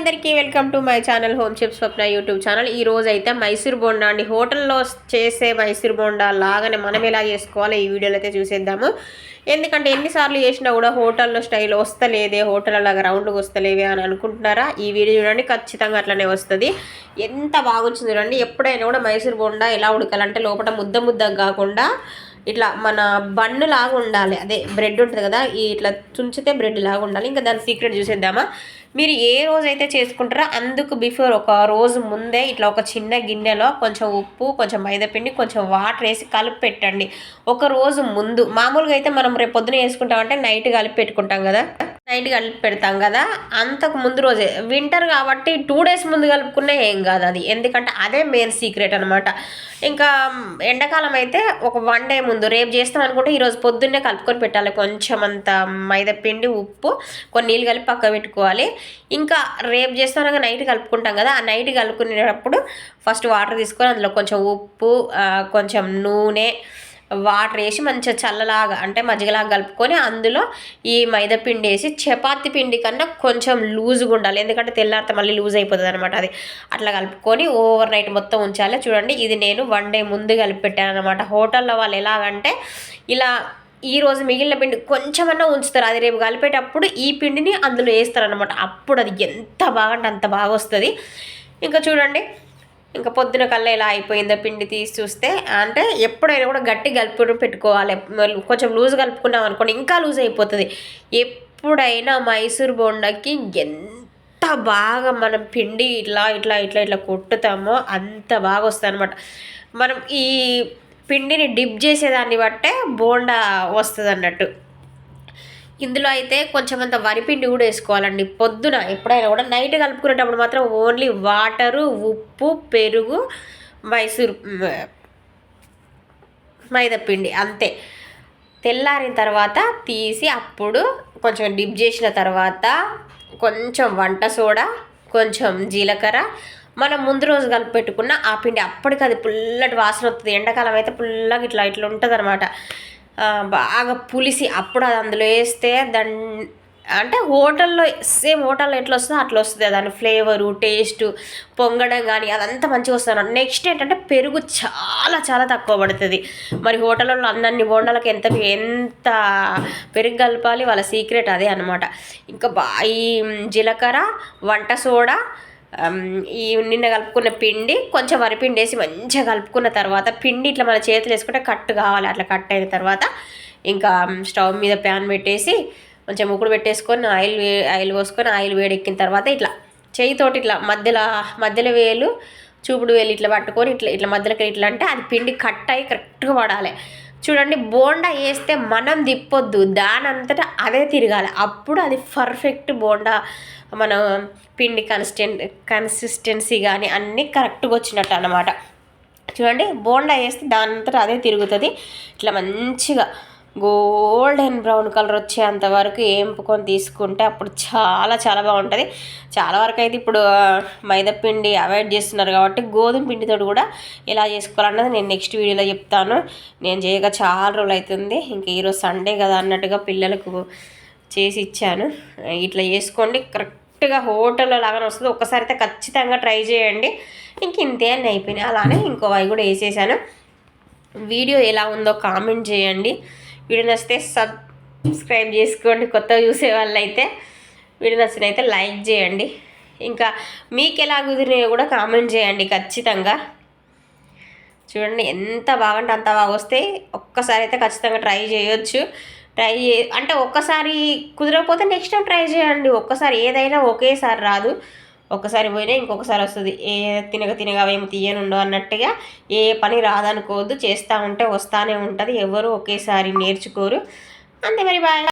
అందరికీ welcome to my channel home chef Swapna YouTube channel. ఈ రోజు అయితే మైసూర్ బోండా అండి. హోటల్లో చేసే మైసూర్ బోండా లాగానే మనం ఎలా చేసుకోవాలో ఈ వీడియోలో అయితే చూసేద్దాము. ఎందుకంటే ఎన్నిసార్లు చేసినా కూడా హోటల్లో స్టైల్ వస్తలేదే హోటల్ అలాగా రౌండ్కి వస్తలేవే అని అనుకుంటున్నారా? ఈ వీడియో చూడండి ఖచ్చితంగా అట్లనే వస్తుంది. ఎంత బాగొచ్చింది చూడండి. ఎప్పుడైనా కూడా మైసూర్ బోండా ఎలా ఉడకాలంటే లోపల ముద్ద ముద్ద కాకుండా ఇట్లా మన బన్ను లాగా ఉండాలి. అదే బ్రెడ్ ఉంటుంది కదా ఇట్లా చుంచితే బ్రెడ్ లాగా ఉండాలి. ఇంకా దాని సీక్రెట్ చూసేద్దామా? మీరు ఏ రోజు అయితే చేసుకుంటారో అందుకు బిఫోర్ ఒక రోజు ముందే ఇట్లా ఒక చిన్న గిన్నెలో కొంచెం ఉప్పు కొంచెం మైదాపిండి కొంచెం వాటర్ వేసి కలిపి పెట్టండి ఒక రోజు ముందు. మామూలుగా అయితే మనం రేపు పొద్దున వేసుకుంటామంటే నైట్ కలిపి పెట్టుకుంటాం కదా? నైట్ కలిపి పెడతాం కదా అంతకు ముందు రోజే. వింటర్ కాబట్టి టూ డేస్ ముందు కలుపుకునే ఏం కాదు అది. ఎందుకంటే అదే మెయిన్ సీక్రెట్ అనమాట ఇంకా ఎండాకాలం అయితే ఒక వన్ డే ముందు రేపు చేస్తాం అనుకుంటే ఈరోజు పొద్దున్నే కలుపుకొని పెట్టాలి. కొంచెం అంత మైదా పిండి ఉప్పు కొన్ని నీళ్ళు కలిపి పక్క పెట్టుకోవాలి. ఇంకా రేపు చేస్తాం నైట్ కలుపుకుంటాం కదా ఆ నైట్ కలుపుకునేటప్పుడు ఫస్ట్ వాటర్ తీసుకొని అందులో కొంచెం ఉప్పు కొంచెం నూనె వాటర్ వేసి మంచిగా చల్లలాగా అంటే మజ్జిగలాగా కలుపుకొని అందులో ఈ మైదా పిండి వేసి చపాతి పిండి కన్నా కొంచెం లూజ్గా ఉండాలి. ఎందుకంటే తెల్లారితే మళ్ళీ లూజ్ అయిపోతుంది అనమాట అది. అట్లా కలుపుకొని ఓవర్ నైట్ మొత్తం ఉంచాలి. చూడండి ఇది నేను వన్ డే ముందు కలిపి పెట్టాను అనమాట హోటల్లో వాళ్ళు ఎలాగంటే ఇలా ఈ రోజు మిగిలిన పిండి కొంచెమన్నా ఉంచుతారు. అది రేపు కలిపేటప్పుడు ఈ పిండిని అందులో వేస్తారనమాట అప్పుడు అది ఎంత బాగా అంటే అంత బాగా వస్తుంది. ఇంకా చూడండి ఇంకా పొద్దున కల్లా ఇలా అయిపోయిందో పిండి తీసి చూస్తే అంటే ఎప్పుడైనా కూడా గట్టి కలుపుకుని పెట్టుకోవాలి. కొంచెం లూజ్ కలుపుకున్నాం అనుకోండి ఇంకా లూజ్ అయిపోతుంది. ఎప్పుడైనా మైసూర్ బోండాకి ఎంత బాగా మనం పిండి ఇట్లా ఇట్లా ఇట్లా ఇట్లా కొట్టుతామో అంత బాగా వస్తుంది అనమాట మనం ఈ పిండిని డిప్ చేసేదాన్ని బట్టే బోండా వస్తుంది అన్నట్టు ఇందులో అయితే కొంచెం అంత వరిపిండి కూడా వేసుకోవాలండి. పొద్దున ఎప్పుడైనా కూడా నైట్ కలుపుకునేటప్పుడు మాత్రం ఓన్లీ వాటరు ఉప్పు పెరుగు మైసూర్ మైదాపిండి అంతే. తెల్లారిన తర్వాత తీసి అప్పుడు కొంచెం డిప్ చేసిన తర్వాత కొంచెం వంట సోడా కొంచెం జీలకర్ర మనం ముందు రోజు కలిపి పెట్టుకున్న ఆ పిండి అప్పటికి అది పుల్లటి వాసన వస్తుంది ఎండాకాలం అయితే పుల్లగా ఇట్లా ఇట్లా ఉంటుంది అనమాట బాగా పులిసి అప్పుడు అది అందులో వేస్తే దాన్ అంటే హోటల్లో సేమ్ హోటల్లో ఎట్లా వస్తుందో అట్లా వస్తుంది. దాని ఫ్లేవరు టేస్ట్ పొంగడం కానీ అదంతా మంచిగా వస్తుంది నెక్స్ట్ ఏంటంటే పెరుగు చాలా చాలా తక్కువ పడుతుంది. మరి హోటల్లో అన్నీ బోండాలకు ఎంత ఎంత పెరుగు కలపాలి వాళ్ళ సీక్రెట్ అదే అనమాట ఇంకా బా ఈ జీలకర్ర వంట సోడా ఈ నిన్న కలుపుకున్న పిండి కొంచెం వరిపిండి వేసి మంచిగా కలుపుకున్న తర్వాత పిండి ఇట్లా మన చేతులు వేసుకుంటే కట్ కావాలి. అట్లా కట్ అయిన తర్వాత ఇంకా స్టవ్ మీద ప్యాన్ పెట్టేసి కొంచెం ముక్కుడు పెట్టేసుకొని ఆయిల్ ఆయిల్ పోసుకొని ఆయిల్ వేడెక్కిన తర్వాత ఇట్లా చేయితోటి ఇట్లా మధ్యలో మధ్యలో వేలు చూపుడు వేలు ఇట్లా పట్టుకొని ఇట్లా ఇట్లా మధ్యలోకి ఇట్లా అంటే అది పిండి కట్ అయ్యి కరెక్ట్గా పడాలి. చూడండి బోండా వేస్తే మనం తిప్పొద్దు. దాని అంతటా అదే తిరగాలి. అప్పుడు అది పర్ఫెక్ట్ బోండా మన పిండి కన్స్టెన్ కన్సిస్టెన్సీ కానీ అన్నీ కరెక్ట్గా వచ్చినట్టు అనమాట చూడండి బోండా వేస్తే దాని అంతటా అదే తిరుగుతుంది. ఇట్లా మంచిగా గోల్డెన్ బ్రౌన్ కలర్ వచ్చేంత వరకు ఏంపుకొని తీసుకుంటే అప్పుడు చాలా చాలా బాగుంటుంది. చాలా వరకు అయితే ఇప్పుడు మైదాపిండి అవాయిడ్ చేస్తున్నారు కాబట్టి గోధుమ పిండితో కూడా ఎలా చేసుకోవాలన్నది నేను నెక్స్ట్ వీడియోలో చెప్తాను. నేను చేయక చాలా రోజులు అవుతుంది. ఇంకా ఈరోజు సండే కదా అన్నట్టుగా పిల్లలకు చేసి ఇచ్చాను. ఇట్లా చేసుకోండి. కరెక్ట్గా హోటల్లో లాగానే వస్తుంది. ఒకసారి అయితే ఖచ్చితంగా ట్రై చేయండి. ఇంక ఇంతే అని అయిపోయినాయి. అలానే ఇంకో అవి కూడా వేసేసాను. వీడియో ఎలా ఉందో కామెంట్ చేయండి. వీడియో నచ్చితే సబ్స్క్రైబ్ చేసుకోండి. కొత్తగా చూసే వాళ్ళైతే వీడియో నచ్చిన అయితే లైక్ చేయండి. ఇంకా మీకు ఎలా కుదిరినాయో కూడా కామెంట్ చేయండి ఖచ్చితంగా. చూడండి ఎంత బాగుంటే అంత బాగా వస్తే ఒక్కసారి అయితే ఖచ్చితంగా ట్రై చేయొచ్చు. ట్రై చే అంటే ఒక్కసారి కుదరకపోతే నెక్స్ట్ టైం ట్రై చేయండి. ఒక్కసారి ఏదైనా ఒకేసారి రాదు. ఒక్కసారి పోయినా ఇంకొకసారి వస్తుంది. ఏ తినగ తినగా ఏమి తీయనుండో అన్నట్టుగా ఏ పని రాదనుకోవద్దు. చేస్తూ ఉంటే వస్తూనే ఉంటుంది. ఎవరు ఒకేసారి నేర్చుకోరు. అంతే మరి బాయ్.